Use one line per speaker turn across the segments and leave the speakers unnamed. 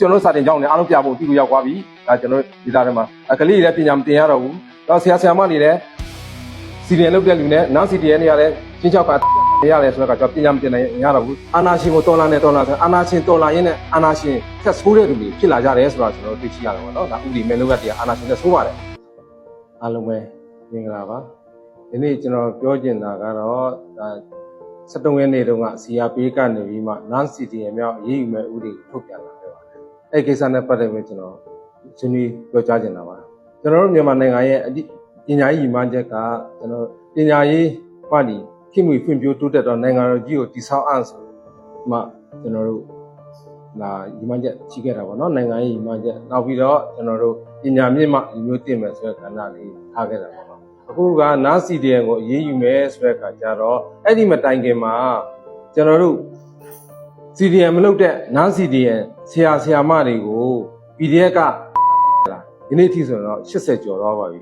ကျွန်တော်တို့စာတင်ကြောင်းနဲ့အားလုံးပြဖို့ဒီလိုရောက်သွားပြီဒါကျွန်တော်ဒီသားထဲမှာအကလေးတွေလည်းပညာမတင်ရတော့ဘူးတော့ဆရာဆရာမတွေလည်းစီရီယံလုပ်တဲ့လူနဲ့နောက်စီရီယံတွေရတယ်ချင်းချောက်ကနေရတယ်ဆိုတော့ကျွန်တော်ပညာမတင်နိုင်ရတော့ဘူးအာနာရှင်ကိုတော်လာနဲ့တော်လာဆိုအာနာရှင်တော်လာရင်းနဲ့အာနာရှင်ဆက်ဆိုးတဲ့လူတွေဖြစ်လာကြတယ်ဆိုတော့ကျွန်တော်တို့သိရှိရတယ်ပေါ့နော်ဒါဥပဒေမဲလုပ်ရတဲ့အာနာရှင်ဆက်ဆိုးပါတယ်အားလုံးပဲမင်္ဂလာပါဒီနေ့ကျွန်တော်ပြောချင်တာကတော့ဒါ73ရက်နေ့တုန်းက CRP ကနေပြီးမှ non CTM မြောက်ရေးယူမဲ့ဥပဒေကိုထုတ်ပြန်လာခဲ့ပါတယ် အဲ့ဒီကိစ္စနဲ့ပတ်သက်ပြီးကျွန်တော်ဆွေးနွေးပြောကြားချင်တာပါကျွန်တော်တို့မြန်မာနိုင်ငံရဲ့အဓိပညာရေးရည်မှန်းချက်ကကျွန်တော်ပညာရေးဟောဒီခိမှုဖွံ့ဖြိုးတိုးတက်တော့နိုင်ငံတော်ကြီးကိုတည်ဆောက်အပ်ဆိုမှကျွန်တော်တို့လာရည်မှန်းချက်ရှိခဲ့တာပေါ့နော်နိုင်ငံရေးရည်မှန်းချက်နောက်ပြီးတော့ကျွန်တော်တို့ပညာမြင့်မှဒီမျိုးတင်မယ်ဆိုတဲ့ကဏ္ဍလေးထားခဲ့တာပေါ့နော်အခုကနား CDN ကိုအရေးယူမယ်ဆိုတဲ့အခါကျတော့အဲ့ဒီမတိုင်ခင်မှာကျွန်တော်တို့ CDN မလုပ်တဲ့နား CDN ဆရာဆရာမတွေကို PDF ကလာဒီနေ့အထိဆိုတော့80ကျော်တော့ပါပြီ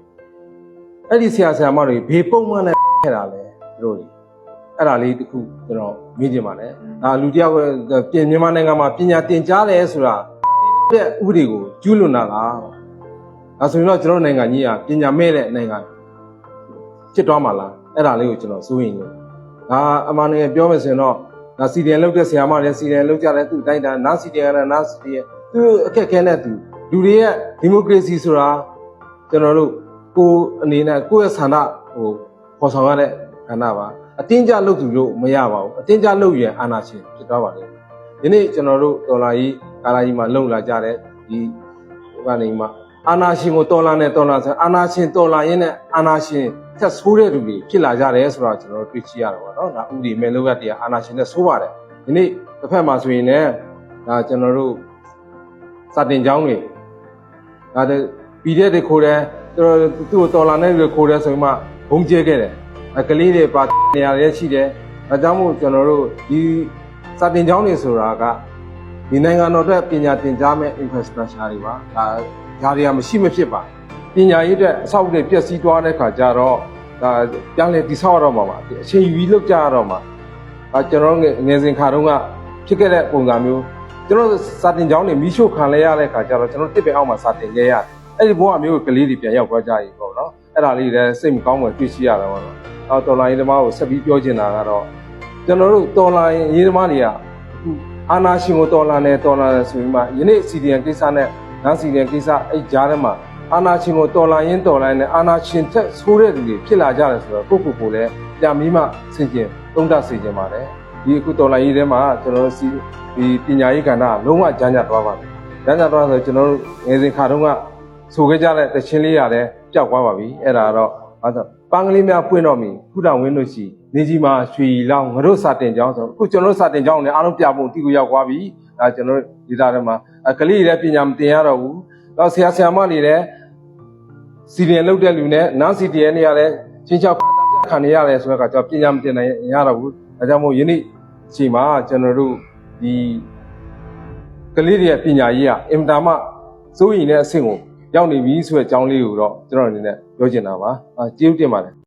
အဲ့ဒီဆရာဆရာမတွေဘေးပုံမှန်နဲ့ခဲ့တာလဲသူတို့တွေအဲ့ဒါလေးတခုကျွန်တော်မေးချင်ပါတယ်ဒါလူတယောက်ကပြင်မြန်မာနိုင်ငံမှာပညာသင်ကြားတယ်ဆိုတာတဲ့ဥပဒေကိုကျူးလွန်တာလားဒါဆိုရင်တော့ကျွန်တော်နိုင်ငံကြီးကပညာမဲ့တဲ့နိုင်ငံဖြစ်သွားမှာလားအဲ့ဒါလေးကိုကျွန်တော်စိုးရင်လို့ဒါအမှန်တကယ်ပြောမယ်ဆိုရင်တော့ ဒါစီဒီအန်လောက်တဲ့ဆရာမတွေစီဒီအန်လောက်ကြတဲ့သူ့တိုင်းတာနာစီဒီအန်နဲ့နာစီဒီအန်သူအခက်ခဲနဲ့သူလူတွေရဲ့ဒီမိုကရေစီဆိုတာကျွန်တော်တို့ကိုယ်အနေနဲ့ကိုယ့်ရဲ့ဆန္ဒဟိုပေါ်ဆောင်ရတဲ့ခန္ဓာပါအတင်းကြလုပ်သူလို့မရပါဘူးအတင်းကြလုပ်ရင်အာဏာရှင်ဖြစ်သွားပါလိမ့်မယ်ဒီနေ့ကျွန်တော်တို့တော်လာကြီးကာလာကြီးမှာလုံလာကြတဲ့ဒီဟိုကနေမှာအာဏာရှင်ကိုတော်လာနဲ့တော်လာဆိုအာဏာရှင်တော်လာရင်းနဲ့အာဏာရှင် သက်ဆိုးတဲ့လူတွေဖြစ်လာကြတယ်ဆိုတော့ကျွန်တော်တို့တွေ့ရှိရတာပေါ့နော်ဒါဥပဒေမဲလောကတရားအာဏာရှင်နဲ့ဆိုးပါတယ်ဒီနေ့တစ်ဖက်မှာဆိုရင်လည်းဒါကျွန်တော်တို့စာတင်ကျောင်းတွေဒါတဲ့ပြီးတဲ့တွေခိုးတယ်သူတို့သူ့ကိုတော်လာနဲ့တွေခိုးတယ်ဆိုရင်မှဘုံကျဲခဲ့တယ်အကလေးတွေပါနေရာတွေရှိတယ်ဒါကြောင့်မို့ကျွန်တော်တို့ဒီစာတင်ကျောင်းတွေဆိုတာကဒီနိုင်ငံတော်အတွက်ပညာသင်ကြားမဲ့ infrastructure တွေပါဒါဓာတ်တွေကမရှိမဖြစ်ပါ ပညာရေးအတွက်အဆောက်အဦတွေပျက်စီးသွားတဲ့ခါကျတော့ဒါပြန်လေတိဆောက်ရတော့မှာပါအချိန်ယူပြီးလုပ်ကြရတော့မှာဒါကျွန်တော်ငယ်ငယ်စဉ်ခါတုန်းကဖြစ်ခဲ့တဲ့ပုံစံမျိုးကျွန်တော်စာတင်ကျောင်းတွေမိရှို့ခံလဲရတဲ့ခါကျတော့ကျွန်တော်တစ်ပင်အောက်မှာစာတင်ခဲ့ရတယ်အဲ့ဒီဘဝမျိုးကလေးတွေပြန်ရောက်သွားကြပြီပေါ့နော်အဲ့ဒါလေးလည်းစိတ်မကောင်းမှတွေ့ရှိရတာပေါ့နော်အော်တော်လိုင်းသမားကိုဆက်ပြီးပြောချင်တာကတော့ကျွန်တော်တို့တော်လိုင်းရေးသမားတွေကအခုအာနာရှင်ကိုတော်လာနေတော်လာနေဆိုပြီးမှယနေ့ CDN ကိစ္စနဲ့နောက် CDN ကိစ္စအဲ့ကြားထဲမှာ အာနာရှင်ကိုတော်လာရင်တော်လာရင်အာနာရှင်ထက်ဆိုးတဲ့လူတွေဖြစ်လာကြတယ်ဆိုတော့ကိုယ့်ကိုယ်ကိုလည်းပြန်ပြီးမှဆင်ကျင်သုံးသပ်စေချင်ပါတယ်ဒီအခုတော်လာရေးထဲမှာကျွန်တော်တို့စီဒီပညာရေးကဏ္ဍလုံးဝကြမ်းကြသွားပါတယ်ကြမ်းကြသွားဆိုကျွန်တော်တို့ငယ်စဉ်ခါတုန်းကဆိုခဲ့ကြတဲ့တခြင်းလေးရတယ်ပျောက်သွားပါပြီအဲ့ဒါတော့အဲဒါပန်းကလေးများပွင့်တော့မီခုတောင်ဝင်းလို့ရှိနေကြီးမှာရွှေလောင်းငါတို့စာတင်ကြောင်းဆိုအခုကျွန်တော်တို့စာတင်ကြောင်းနဲ့အားလုံးပြဖို့တီကိုရောက်သွားပြီအဲကျွန်တော်တို့ဒီသားထဲမှာအကလေးတွေလည်းပညာမတင်ရတော့ဘူးတော့ဆရာဆရာမတွေလည်း စီဒီအန်လုပ်တဲ့လူနဲ့နောက်စီဒီအန်တွေရတယ်ချင်းချောက်ခံနေရတယ်ဆိုတော့ကကျွန်တော်ပညာမတင်နိုင်ရတော့ဘူးဒါကြောင့်မို့ယနေ့အချိန်မှာကျွန်တော်တို့ဒီကလေးတွေရဲ့ပညာရေးကအင်တာမစိုးရင်တဲ့အဆင့်ကိုရောက်နေပြီဆိုတဲ့အကြောင်းလေးကိုတော့ကျွန်တော်အနေနဲ့ပြောချင်တာပါအာကျေးဇူးတင်ပါတယ်